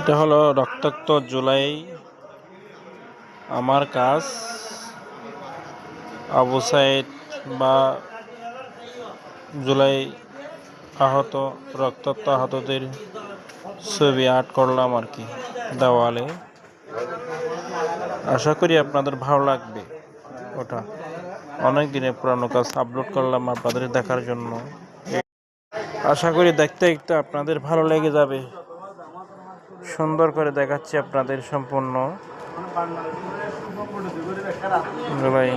এটা হলো রক্তাক্ত জুলাই আমার কাজ। আবু সাইড বা জুলাই আহত, রক্তাক্ত আহতদের ছবি আর্ট করলাম আর কি দেওয়ালে। আশা করি আপনাদের ভালো লাগবে ওটা। অনেক দিনের পুরানো কাজ আপলোড করলাম আপনাদের দেখার জন্য। আশা করি দেখতে দেখতে আপনাদের ভালো লেগে যাবে। সুন্দর করে দেখাচ্ছি আপনাদের সম্পূর্ণ। জুলাই